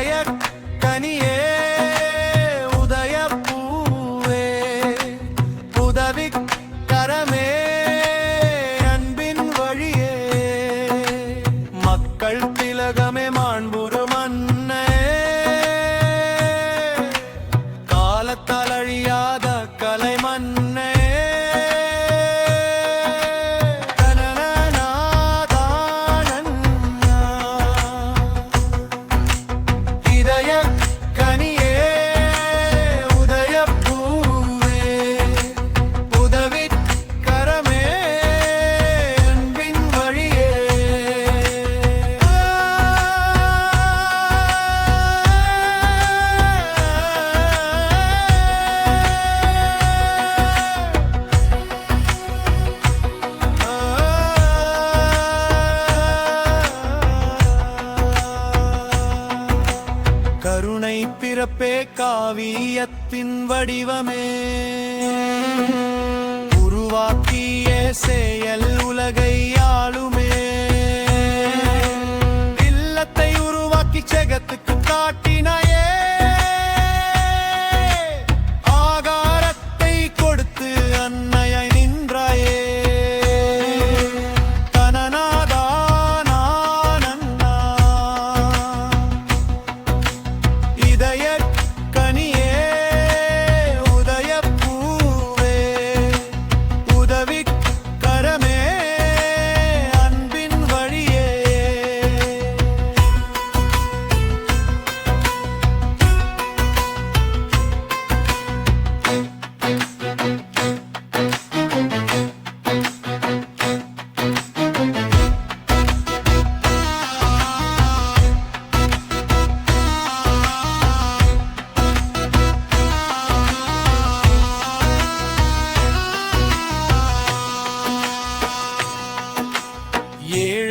இதய கனியே உதய பூவே. உதவி María. காவியத்தின் வடிவமே. உருவாக்கிய செயல் உலகை ஆளுமே.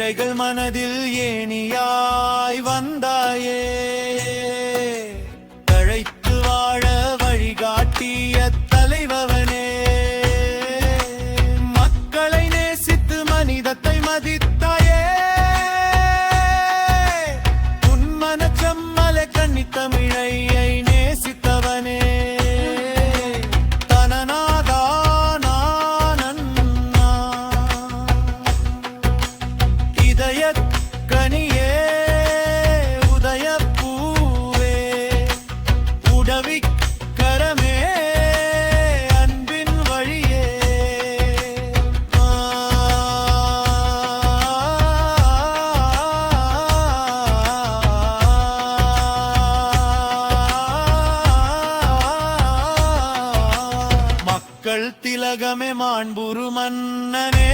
ஏழைகள் மனதில் ஏனியாய் வந்தாயே. தழைத்து வாழ வழிகாட்டிய தலைவனே மக்களை நேசித்து மனிதத்தை மதித்தாயே. உன்மன செம்மல கண்ணி தமிழ உடவி கரமே அன்பின் வழியே. மக்கள் திலகமே மாண்புரு மன்னனே.